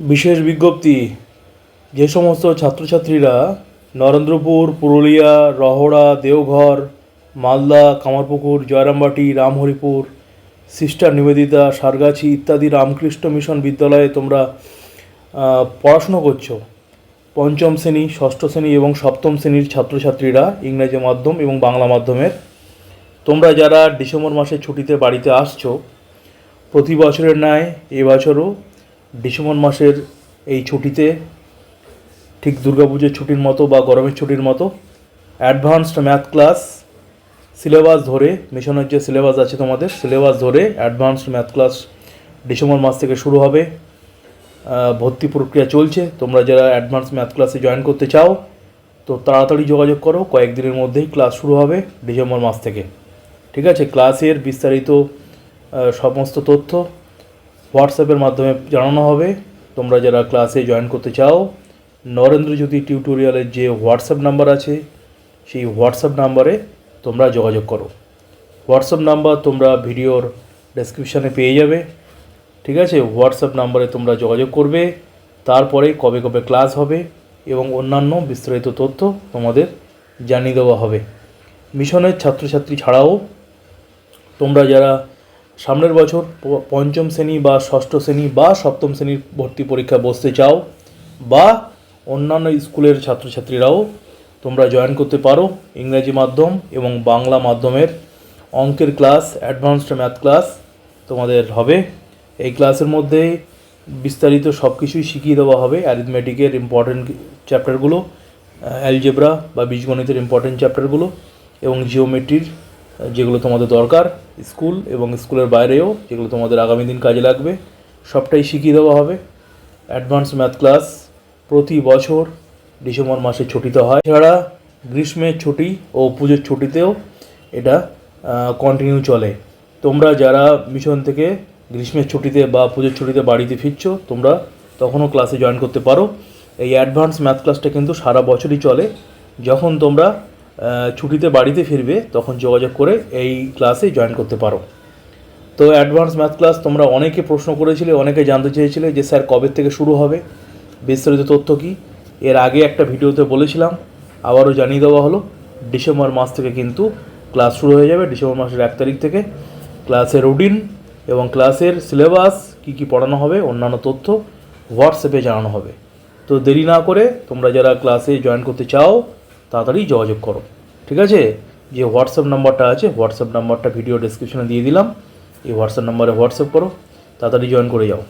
বিশেষ বিজ্ঞপ্তি, যে সমস্ত ছাত্রছাত্রীরা নরেন্দ্রপুর, পুরুলিয়া, রহড়া, দেওঘর, মালদা, কামারপুকুর, জয়রামবাটি, রামহরিপুর, সিস্টার নিবেদিতা, সারগাছি ইত্যাদি রামকৃষ্ণ মিশন বিদ্যালয়ে তোমরা পড়াশুনো করছ। পঞ্চম শ্রেণি, ষষ্ঠ শ্রেণি এবং সপ্তম শ্রেণির ছাত্রছাত্রীরা ইংরেজি মাধ্যম এবং বাংলা মাধ্যমের। তোমরা যারা ডিসেম্বর মাসের ছুটিতে বাড়িতে আসছো, প্রতি বছরের ন্যায় এবছরও ডিসেম্বর মাসের এই ছুটিতে ঠিক দুর্গাপুজোর ছুটির মতো বা গরমের ছুটির মতো অ্যাডভান্সড ম্যাথ ক্লাস সিলেবাস ধরে, মিশনের যে সিলেবাস আছে তোমাদের সিলেবাস ধরে অ্যাডভান্সড ম্যাথ ক্লাস ডিসেম্বর মাস থেকে শুরু হবে। ভর্তি প্রক্রিয়া চলছে। তোমরা যারা অ্যাডভান্স ম্যাথ ক্লাসে জয়েন করতে চাও, তো তাড়াতাড়ি যোগাযোগ করো। কয়েকদিনের মধ্যেই ক্লাস শুরু হবে ডিসেম্বর মাস থেকে। ঠিক আছে? ক্লাসের বিস্তারিত সমস্ত তথ্য হোয়াটসঅ্যাপের মাধ্যমে জানানো হবে। তোমরা যারা ক্লাসে জয়েন করতে চাও নরেন্দ্রজ্যোতি টিউটোরিয়ালের যে হোয়াটসঅ্যাপ নাম্বার আছে, সেই হোয়াটসঅ্যাপ নাম্বারে তোমরা যোগাযোগ করো। হোয়াটসঅ্যাপ নাম্বার তোমরা ভিডিওর ডেসক্রিপশানে পেয়ে যাবে। ঠিক আছে? হোয়াটসঅ্যাপ নাম্বারে তোমরা যোগাযোগ করবে। তারপরে কবে কবে ক্লাস হবে এবং অন্যান্য বিস্তারিত তথ্য তোমাদের জানিয়ে দেওয়া হবে। মিশনের ছাত্রছাত্রী ছাড়াও তোমরা যারা সামনের বছর পঞ্চম শ্রেণি বা ষষ্ঠ শ্রেণি বা সপ্তম শ্রেণির ভর্তি পরীক্ষা বসতে চাও বা অন্যান্য স্কুলের ছাত্রছাত্রীরাও তোমরা জয়েন করতে পারো ইংরাজি মাধ্যম এবং বাংলা মাধ্যমের অঙ্কের ক্লাস, অ্যাডভান্সড ম্যাথ ক্লাস তোমাদের হবে। এই ক্লাসের মধ্যে বিস্তারিত সব কিছুই শিখিয়ে দেওয়া হবে অ্যারিথমেটিকের ইম্পর্টেন্ট চ্যাপ্টারগুলো অ্যালজেব্রা বা বীজগণিতের ইম্পর্টেন্ট চ্যাপ্টারগুলো এবং জিওমেট্রির যেগুলো তোমাদের দরকার, স্কুল এবং স্কুলের বাইরেও যেগুলো তোমাদের আগামী দিন কাজে লাগবে, সবটাই শিখিয়ে দেওয়া হবে। অ্যাডভান্স ম্যাথ ক্লাস প্রতি বছর ডিসেম্বর মাসে ছুটিতে হয়। এছাড়া গ্রীষ্মের ছুটি ও পুজোর ছুটিতেও এটা কন্টিনিউ চলে। তোমরা যারা মিশন থেকে গ্রীষ্মের ছুটিতে বা পুজোর ছুটিতে বাড়িতে ফিরছো, তোমরা তখনও ক্লাসে জয়েন করতে পারো। এই অ্যাডভান্স ম্যাথ ক্লাসটা কিন্তু সারা বছরই চলে। যখন তোমরা ছুটিতে বাড়িতে ফিরবে, তখন যোগাযোগ করে এই ক্লাসে জয়েন করতে পারো। তো অ্যাডভান্স ম্যাথ ক্লাস তোমরা অনেকে প্রশ্ন করেছিলে, অনেকে জানতে চেয়েছিলে যে, স্যার, কবে থেকে শুরু হবে? বিস্তারিত তথ্য কী? এর আগে একটা ভিডিওতে বলেছিলাম, আবারও জানিয়ে দেওয়া হলো, ডিসেম্বর মাস থেকে কিন্তু ক্লাস শুরু হয়ে যাবে। ডিসেম্বর মাসের এক তারিখ থেকে ক্লাসের রুটিন এবং ক্লাসের সিলেবাস কী কী পড়ানো হবে, অন্যান্য তথ্য হোয়াটসঅ্যাপে জানানো হবে। তো দেরি না করে তোমরা যারা ক্লাসে জয়েন করতে চাও তাড়াতাড়ি যোগাযোগ করো। ঠিক আছে? যে হোয়াটসঅ্যাপ নাম্বারটা আছে হোয়াটসঅ্যাপ নাম্বারটা ভিডিও ডিসক্রিপশনে দিয়ে দিলাম। এই হোয়াটসঅ্যাপ নাম্বারে হোয়াটসঅ্যাপ করো। তাড়াতাড়ি জয়েন করে যাও।